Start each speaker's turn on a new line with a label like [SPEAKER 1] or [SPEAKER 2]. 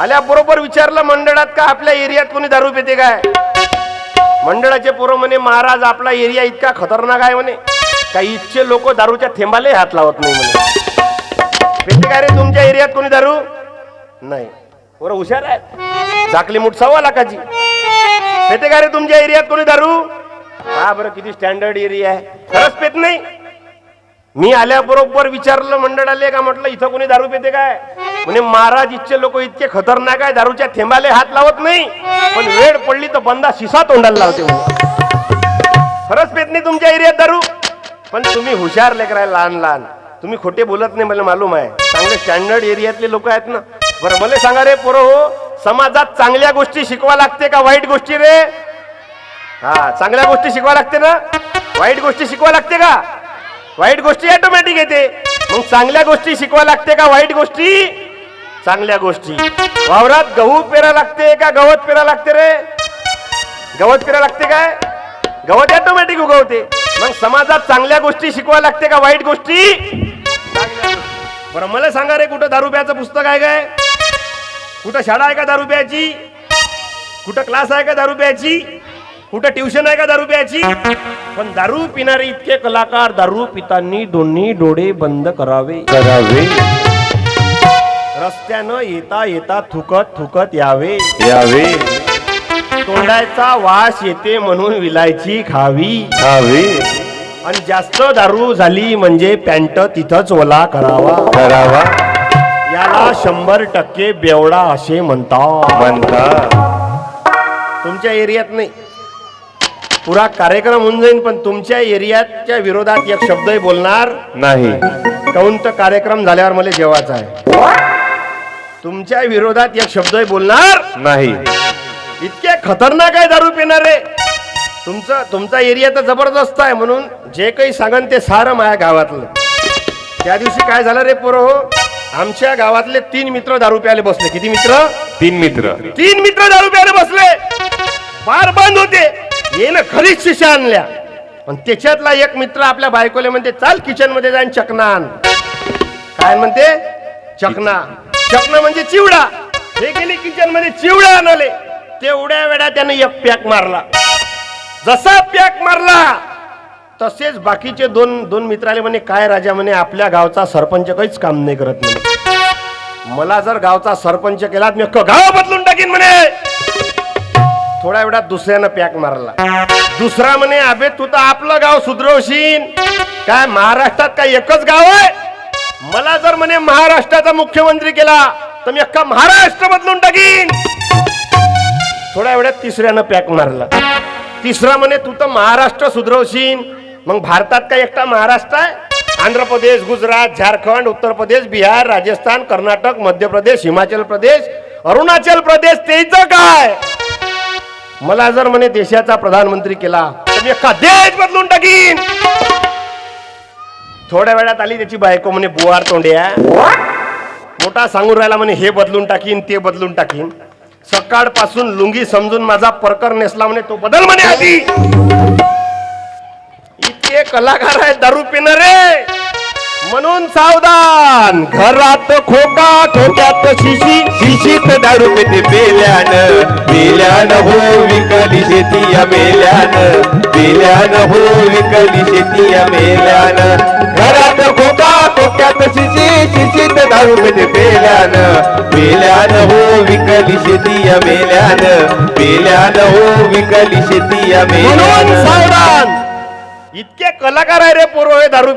[SPEAKER 1] आल्या बरोबर विचारलं मंडळात का आपल्या एरियात कोणी दारू पिते काय? मंडळाचे पोरं म्हणे महाराज आपला एरिया इतका खतरनाक आहे म्हणे. काही इतके लोक दारूच्या थेंबाले हात लावत नाही म्हणे. पिते काय रे तुमच्या एरियात कोणी दारू? नाही. पोरं हुशार आहे झाकली मुठ सव्वा लाखाची. पिते काय रे तुमच्या एरियात कोणी दारू? हा बरं किती स्टँडर्ड एरिया आहे. खरंच पेत नाही. मी आल्याबरोबर विचारलं मंडळाले का म्हटलं इथं कोणी दारू पिते काय? म्हणे महाराज इथचे लोक इतके खतरनाक आहे दारूच्या थेंबाले हात लावत नाही. पण वेळ पडली तर बंदा शिसा तोंडाला लावते खरंच पेत नाही तुमच्या एरियात दारू. पण तुम्ही हुशार लेकर आहे लहान लहान तुम्ही खोटे बोलत नाही मला मालूम आहे. चांगले स्टँडर्ड एरियातले लोक आहेत ना. बरं मला सांगा रे पोरं हो समाजात चांगल्या गोष्टी शिकवा लागते का वाईट गोष्टी रे? हा चांगल्या गोष्टी शिकवा लागते ना. वाईट गोष्टी शिकवा लागते का? वाईट गोष्टी ऑटोमॅटिक येते. मग चांगल्या गोष्टी शिकवा लागते का वाईट गोष्टी? चांगल्या गोष्टी. वावरात गहू पेरा लागते का गवत पेरा लागते रे? गवत पेरा लागते काय? गवत ऑटोमॅटिक उगवते. मग समाजात चांगल्या गोष्टी शिकवा लागते का वाईट गोष्टी? बरं मला सांगा रे कुठं दारुप्याचं पुस्तक आहे काय? कुठं शाळा आहे का दारुप्याची कुठं क्लास आहे का दारुप्याची कुठं ट्युशन आहे का दारू प्यायची? पण दारू पिणारे इतके कलाकार दारू पितांनी दोन्ही डोळे बंद करावे.
[SPEAKER 2] करावे.
[SPEAKER 1] रस्त्यानं येता येता थुकत थुकत यावे.
[SPEAKER 2] यावे.
[SPEAKER 1] तोंडाचा वास येते म्हणून विलायची खावी.
[SPEAKER 2] खावे.
[SPEAKER 1] आणि जास्त दारू झाली म्हणजे पॅन्ट तिथंच ओला करावा.
[SPEAKER 2] करावा.
[SPEAKER 1] याला शंभर टक्के बेवडा असे म्हणतात.
[SPEAKER 2] म्हणता
[SPEAKER 1] तुमच्या एरियात नाही. पुरा कार्यक्रम होऊन जाईल पण तुमच्या एरियाच्या विरोधात एक शब्दही बोलणार
[SPEAKER 2] नाही.
[SPEAKER 1] काऊन तर कार्यक्रम झाल्यावर मला जेवायचा आहे. तुमच्या विरोधात एक शब्दही बोलणार
[SPEAKER 2] नाही.
[SPEAKER 1] इतके खतरनाक आहे दारू पिणारे. तुमचं तुमचा एरिया तर जबरदस्त आहे म्हणून जे काही सांगन ते सारं माझ्या गावातलं. त्या दिवशी काय झालं रे पोरं हो? आमच्या गावातले तीन मित्र दारू प्यायला बसले. किती मित्र?
[SPEAKER 2] तीन मित्र.
[SPEAKER 1] तीन मित्र दारू प्यायला बसले. फार बंद होते. ये ना खरीच शिशा आणल्या. पण त्याच्यातला एक मित्र आपल्या बायकोले म्हणते चाल किचनमध्ये जाईन चकना आण. काय म्हणते? चकना. चकना म्हणजे चिवडा. हे गेले किचनमध्ये चिवडा आणले. तेवढ्या वेळा त्याने एक पॅक मारला. जसा पॅक मारला तसेच बाकीचे दोन दोन मित्राले म्हणे काय राजा म्हणे आपल्या गावचा सरपंच काहीच काम नाही करत म्हणे. मला जर गावचा सरपंच केला तर मी गाव बदलून टाकीन म्हणे. थोड्या वेळात दुसऱ्यानं पॅक मारला. दुसरा म्हणे अबे तू तर आपलं गाव सुधरवशील. काय महाराष्ट्रात काय एकच गाव आहे? मला जर म्हणे महाराष्ट्राचा मुख्यमंत्री केला तर मी अख्खा महाराष्ट्र बदलून टाकीन. थोड्या वेळात तिसऱ्यानं पॅक मारला. तिसरा म्हणे तू तर महाराष्ट्र सुधरवशील मग भारतात काय एकटा महाराष्ट्र आहे? आंध्र प्रदेश गुजरात झारखंड उत्तर प्रदेश बिहार राजस्थान कर्नाटक मध्य प्रदेश हिमाचल प्रदेश अरुणाचल प्रदेश तेच काय मला जर म्हणे देशाचा प्रधानमंत्री केला तर मी अख्खा देश बदलून टाकीन. थोड्या वेळात आली त्याची बायको म्हणे बुवार तोंड्या मोठा सांगून राहिला म्हणे हे बदलून टाकीन ते बदलून टाकीन. सकाळपासून लुंगी समजून माझा परकर नेसला म्हणे तो बदल म्हणे आधी. इतके कलाकार आहेत दारू पिणारे म्हणून सावधान. घरात खोका खोक्यात शिशी
[SPEAKER 2] शिशीत दारू पेते पेल्यान पेल्यान हो विकली शेती या मेल्यान पेल्यान हो विकली शेती या मेल्यान दारू पेते पेल्यान पेल्यान हो विकली शेती या मेल्यान पेल्यान हो विकली शेती या मेल्यान.
[SPEAKER 1] इतके कलाकार आहे रे पोरं हे दारू